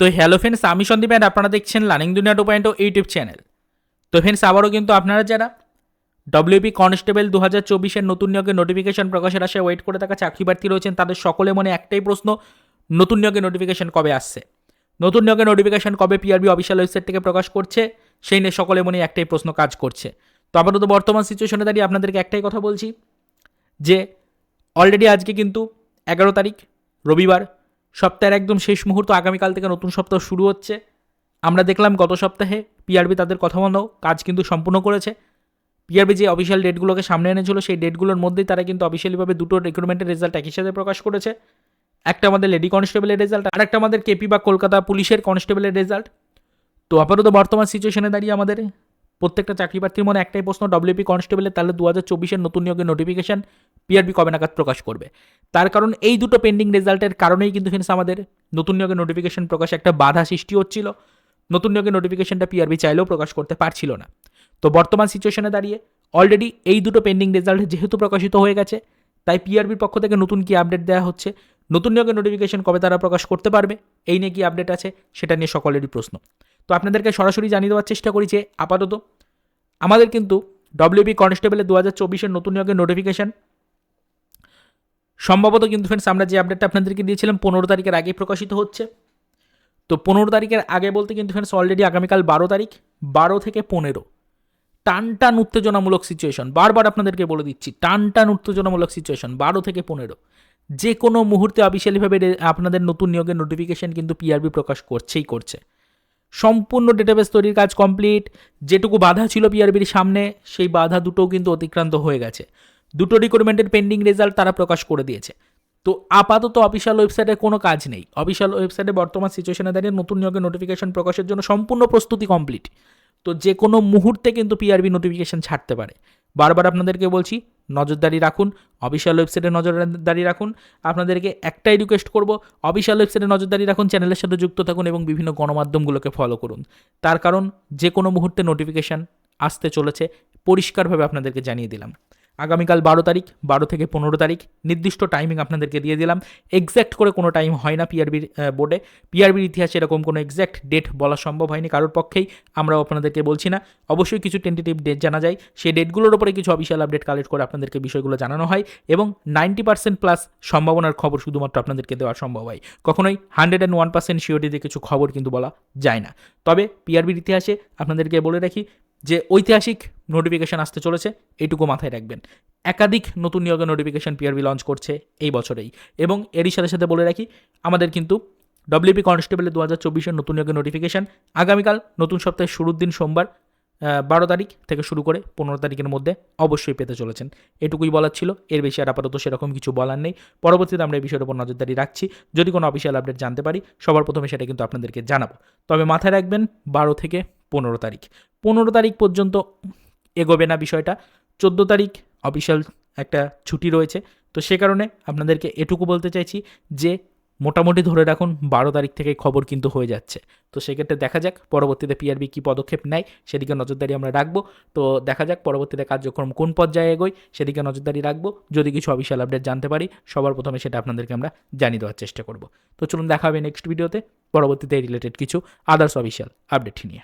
তো hello friends আমি Sandeep and আপনারা দেখছেন learning Duniya two point O YouTube channel তো ফ্রেন্ডস আবারও কিন্তু আপনারা যারা ডব্লিউপি কনস্টেবল দু হাজার চব্বিশের নতুন নিয়োগের নোটিফিকেশন প্রকাশের আশায় ওয়েট করে থাকা চাকরি প্রার্থী রয়েছেন, তাদের সকলে মনে একটাই প্রশ্ন, নতুন নিয়োগের নোটিফিকেশন কবে আসছে? নতুন নিয়োগের নোটিফিকেশন কবে পিআরবি অফিসিয়াল ওয়েবসাইট থেকে প্রকাশ করছে, সেই নিয়ে সকলে মনে একটাই প্রশ্ন কাজ করছে। তো আপাতত বর্তমান সিচুয়েশনে দাঁড়িয়ে আপনাদেরকে একটাই কথা বলছি, যে অলরেডি আজকে কিন্তু এগারো তারিখ, রবিবার সপ্তাহের একদম শেষ মুহূর্ত আগামীকাল থেকে নতুন সপ্তাহ শুরু হচ্ছে। আমরা দেখলাম গত সপ্তাহে পিআরবি তাদের কথা মতো কাজ কিন্তু সম্পূর্ণ করেছে। পিআরবি যে অফিসিয়াল ডেটগুলোকে সামনে এনেছিল, সেই ডেটগুলোর মধ্যেই তারা কিন্তু অফিসিয়ালিভাবে দুটো রিক্রুটমেন্টের রেজাল্ট একই সাথে প্রকাশ করেছে। একটা আমাদের লেডি কনস্টেবলের রেজাল্ট আর একটা আমাদের কেপি বা কলকাতা পুলিশের কনস্টেবলের রেজাল্ট তো আপাতত বর্তমান সিচুয়েশনে দাঁড়িয়ে আমাদের প্রত্যেকটা চাকরি প্রার্থীর মনে একটাই প্রশ্ন ডব্লিউপি কনস্টেবলের তাহলে দু হাজার চব্বিশের নতুন নিয়োগের নোটিফিকেশন পিআরবি কবে নাগাদ প্রকাশ করবে? তার কারণ এই দুটো পেন্ডিং রেজাল্টের কারণেই কিন্তু ফ্রেন্ডস আমাদের নতুন নিয়োগের নোটিফিকেশন প্রকাশে একটা বাধা সৃষ্টি হচ্ছিল। নতুন নিয়োগের নোটিফিকেশনটা পিআরবি চাইলেও প্রকাশ করতে পারছিল না। তো বর্তমান সিচুয়েশনে দাঁড়িয়ে অলরেডি এই দুটো পেন্ডিং রেজাল্ট যেহেতু প্রকাশিত হয়ে গেছে, তাই পিআরবির পক্ষ থেকে নতুন কি আপডেট দেওয়া হচ্ছে? নতুন নিয়োগের নোটিফিকেশন কবে তারা প্রকাশ করতে পারবে? এই নিয়ে কি আপডেট আছে? সেটা নিয়ে সকলেরই প্রশ্ন। তো আপনাদেরকে সরাসরি জানিয়ে দেওয়ার চেষ্টা করি যে আপাতত আমাদের কিন্তু ডব্লিউবি কনস্টেবলের দু হাজার চব্বিশের নতুন নিয়োগের নোটিফিকেশন সম্ভবত কিন্তু ফ্রেন্ডস আমরা যে আপডেটটা আপনাদেরকে দিয়েছিলাম পনেরো তারিখের আগে প্রকাশিত হচ্ছে। তো পনেরো তারিখের আগে বলতে কিন্তু ফ্রেন্ডস অলরেডি আগামীকাল বারো তারিখ, বারো থেকে পনেরো। টান টান উত্তেজনামূলক সিচুয়েশন বারবার আপনাদেরকে বলে দিচ্ছি টান টান উত্তেজনামূলক সিচুয়েশন বারো থেকে পনেরো। যে কোনো মুহূর্তে অফিসিয়ালিভাবে আপনাদের নতুন নিয়োগের নোটিফিকেশন কিন্তু পিআরবি প্রকাশ করছেই করছে। সম্পূর্ণ ডেটাবেস তৈরির কাজ কমপ্লিট যেটুকু বাধা ছিল পিআরবির সামনে, সেই বাধা দুটোও কিন্তু অতিক্রান্ত হয়ে গেছে। দুটো রিক্রুটমেন্টের পেন্ডিং রেজাল্ট তারা প্রকাশ করে দিয়েছে। তো আপাতত অফিসিয়াল ওয়েবসাইটে কোনো কাজ নেই। অফিসিয়াল ওয়েবসাইটে বর্তমান সিচুয়েশনে দাঁড়িয়ে নতুন নিয়োগের নোটিফিকেশন প্রকাশের জন্য সম্পূর্ণ প্রস্তুতি কমপ্লিট তো যে কোনো মুহূর্তে কিন্তু পিআরবি নোটিফিকেশন ছাড়তে পারে। বারবার আপনাদেরকে বলছি, নজরদারি রাখুন, অফিসিয়াল ওয়েবসাইটে নজরদারি রাখুন। আপনাদেরকে একটাই রিকোয়েস্ট করব, অফিসিয়াল ওয়েবসাইটে নজরদারি রাখুন, চ্যানেলের সাথে যুক্ত থাকুন এবং বিভিন্ন গণমাধ্যমগুলোকে ফলো করুন। তার কারণ যে কোনো মুহূর্তে নোটিফিকেশান আসতে চলেছে, পরিষ্কারভাবে আপনাদেরকে জানিয়ে দিলাম। আগামীকাল বারো তারিখ, বারো থেকে পনেরো তারিখ। নির্দিষ্ট টাইমিং আপনাদেরকে দিয়ে দিলাম। এক্স্যাক্ট করে কোনো টাইম হয় না পিআরবির বোর্ডে পিআরবির ইতিহাসে এরকম কোনো এক্স্যাক্ট ডেট বলা সম্ভব হয়নি কারোর পক্ষেই। আমরাও আপনাদেরকে বলছি না। অবশ্যই কিছু টেন্টেটিভ ডেট জানা যায়। সেই ডেটগুলোর উপরে কিছু অফিসিয়াল আপডেট কালেক্ট করে আপনাদেরকে বিষয়গুলো জানানো হয় এবং নাইনটি পার্সেন্ট প্লাস সম্ভাবনার খবর শুধুমাত্র আপনাদেরকে দেওয়া সম্ভব হয়। কখনোই হান্ড্রেড অ্যান্ড ওয়ান পার্সেন্ট কিছু খবর কিন্তু বলা যায় না। তবে পিআরবির ইতিহাসে আপনাদেরকে বলে রাখি যে ঐতিহাসিক নোটিফিকেশন আসতে চলেছে, এইটুকু মাথায় রাখবেন। একাধিক নতুন নিয়োগের নোটিফিকেশন পিআরবি লঞ্চ করছে এই বছরেই। এবং এরই সাথে সাথে বলে রাখি, আমাদের কিন্তু ডব্লিউপি কনস্টেবলের দু হাজার চব্বিশের নতুন নিয়োগের নোটিফিকেশন আগামীকাল, নতুন সপ্তাহের শুরুর দিন সোমবার বারো তারিখ থেকে শুরু করে পনেরো তারিখের মধ্যে অবশ্যই পেতে চলেছেন। এটুকুই বলার ছিল, এর বেশি আর আপাতত সেরকম কিছু বলার নেই। পরবর্তীতে আমরা এই বিষয়ের উপর নজরদারি রাখছি। যদি কোনো অফিসিয়াল আপডেট জানতে পারি, সবার প্রথমে সেটা কিন্তু আপনাদেরকে জানাব। তবে মাথায় রাখবেন, বারো থেকে পনেরো তারিখ। পনেরো তারিখ পর্যন্ত এগোবে না বিষয়টা। চোদ্দ তারিখ অফিসিয়াল একটা ছুটি রয়েছে। তো সে কারণে আপনাদেরকে এটুকু বলতে চাইছি যে, মোটামুটি ধরে রাখুন বারো তারিখ থেকে খবর কিন্তু হয়ে যাচ্ছে। তো সেক্ষেত্রে দেখা যাক পরবর্তীতে পিআরবি কী পদক্ষেপ নেয়, সেদিকে নজরদারি আমরা রাখব। তো দেখা যাক পরবর্তীতে কার্যক্রম কোন পর্যায়ে এগোয়, সেদিকে নজরদারি রাখব। যদি কিছু অফিসিয়াল আপডেট জানতে পারি, সবার প্রথমে সেটা আপনাদেরকে আমরা জানিয়ে দেওয়ার চেষ্টা করব। তো চলুন দেখা হবে নেক্সট ভিডিওতে পরবর্তীতে রিলেটেড কিছু আদার্স অফিসিয়াল আপডেট নিয়ে।